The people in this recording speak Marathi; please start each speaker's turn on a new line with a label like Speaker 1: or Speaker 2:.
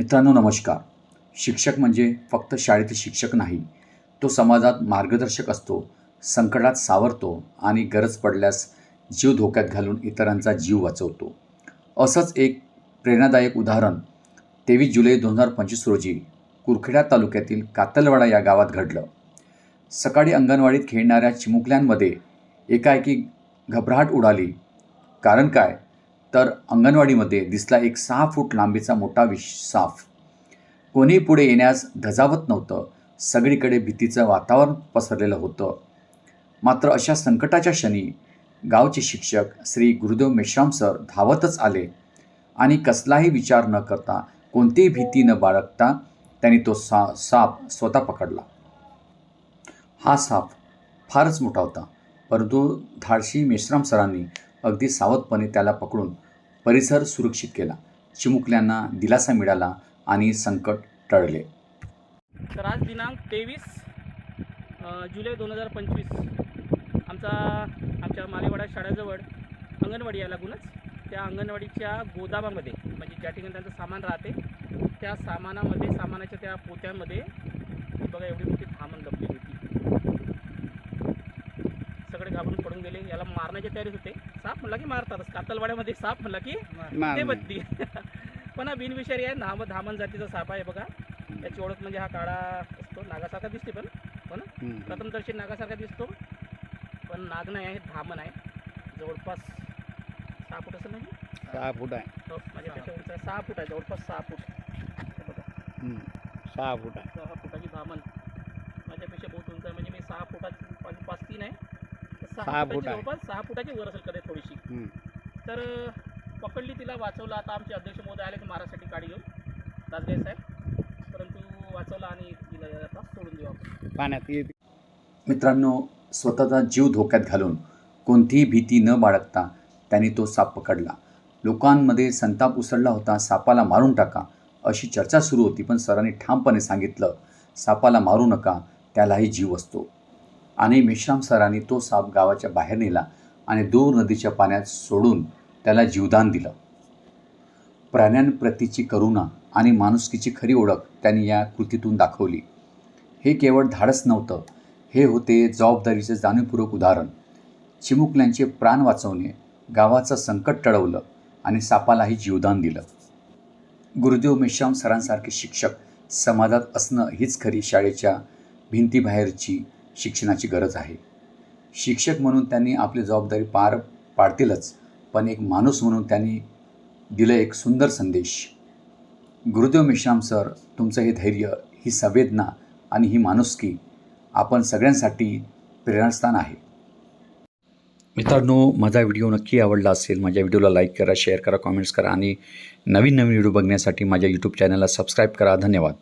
Speaker 1: मित्रांनो नमस्कार. शिक्षक म्हणजे फक्त शाळेतील शिक्षक नाही तो समाजात मार्गदर्शक असतो संकटात सावरतो आणि गरज पडल्यास जीव धोक्यात घालून इतरांचा जीव वाचवतो. असंच एक प्रेरणादायक उदाहरण तेवीस जुलै दोन हजार पंचवीस रोजी कुरखेडा तालुक्यातील कातलवाडा या गावात घडलं. सकाळी अंगणवाडीत खेळणाऱ्या चिमुकल्यांमध्ये एकाएकी घबराट उडाली. कारण काय? तर अंगणवाडीमध्ये दिसला एक सहा फूट लांबीचा मोठा विश साफ. कोणी पुढे येण्यास धजावत नव्हतं. सगळीकडे भीतीचं वातावरण पसरलेलं होतं. मात्र अशा संकटाच्या क्षणी गावचे शिक्षक श्री गुरुदेव मेश्राम सर धावतच आले आणि कसलाही विचार न करता कोणतीही भीती न बाळगता त्यांनी तो सा साप स्वतः पकडला. हा साप फारच मोठा होता. परंतु धाडशी मेश्राम सरांनी अगदी सावधपणे त्याला पकडून परिसर सुरक्षित केला. चिमुकल्यांना दिलासा मिळाला आणि संकट टळले.
Speaker 2: तर आज दिनांक तेवीस जुलै दोन हजार पंचवीस आमचा आमच्या मालेवाडा शाळेजवळ अंगणवाडी आहे लागूनच. त्या अंगणवाडीच्या गोदामामध्ये म्हणजे ज्या ठिकाणी त्यांचं सामान राहते त्या सामानामध्ये सामानाच्या त्या पोत्यामध्ये ही बघा एवढी मोठी थांबण लपली होती सगळे घाबरून पडून मारण्याच्या तयारीत होते. साप म्हणला की मारतातच. कातलवाड्यामध्ये साप म्हणला की ते बत्ती पण हा बिनविषारी आहे. नाम धामण जातीचा साप आहे बघा. त्याची ओळख म्हणजे हा काळा असतो. नागासारखा दिसते पण. हो ना प्रथमदर्शी नागासारखा दिसतो. पण नाग नाही आहे धामण आहे. जवळपास सहा फूट असं नाही
Speaker 3: सहा फूट आहे.
Speaker 2: हो माझ्यापेक्षा उंच सहा फूट आहे जवळपास सहा फूट.
Speaker 3: सहा फूट आहे.
Speaker 2: सहा फुटाची धामण. माझ्यापेक्षा बहुत उंच आहे. म्हणजे मी सहा फुटाची पाच तीन आहे. तर
Speaker 3: सहा
Speaker 2: सहा
Speaker 3: फूट
Speaker 2: फुटाची
Speaker 3: आहे.
Speaker 2: जवळपास सहा फुटाची वर असेल कधी थोडीशी.
Speaker 3: हम्म.
Speaker 2: तर अ, पकडली तिला वाचवलं. आता आमचे अध्यक्ष महोदय आले की महाराष्ट्रासाठी गाडी घेऊन. दासगे साहेब. परंतु वाचवलं आणि तिला आता सोडून देऊ आपण.
Speaker 3: पाण्यात येते
Speaker 1: मित्रांनो स्वतःचा जीव धोक्यात घालून कोणतीही भीती न बाळगता त्यांनी तो साप पकडला. लोकांमध्ये संताप उसळला होता. सापाला मारून टाका अशी चर्चा सुरू होती पण सरांनी ठामपणे सांगितलं सापाला मारू नका. त्यालाही जीव असतो. आणि मेश्राम सरांनी तो साप गावाच्या बाहेर नेला आणि दूर नदीच्या पाण्यात सोडून त्याला जीवदान दिलं. प्राण्यांप्रतीची करुणा आणि माणुसकीची खरी ओळख त्यांनी या कृतीतून दाखवली. हे केवळ धाडस नव्हतं हे होते जबाबदारीचे जाणीवपूर्वक उदाहरण. चिमुकल्यांचे प्राण वाचवणे गावाचं संकट टळवलं आणि सापालाही जीवदान दिलं. गुरुदेव मेश्राम सरांसारखे शिक्षक समाजात असणं हीच खरी शाळेच्या भिंतीबाहेरची शिक्षणाची गरज आहे. शिक्षक म्हणून त्यांनी आपली जबाबदारी पार पाडतीलच पण एक माणूस म्हणून त्यांनी दिलं एक सुंदर संदेश. गुरुदेव मेश्राम सर तुमचं हे धैर्य ही संवेदना आणि ही माणुसकी आपण सगळ्यांसाठी प्रेरणास्थान आहे. मित्रांनो माझा व्हिडिओ नक्की आवडला असेल माझ्या व्हिडिओला लाईक करा शेअर करा कॉमेंट्स करा आणि नवीन नवीन व्हिडिओ बघण्यासाठी माझ्या यूट्यूब चॅनलला सबस्क्राईब करा. धन्यवाद.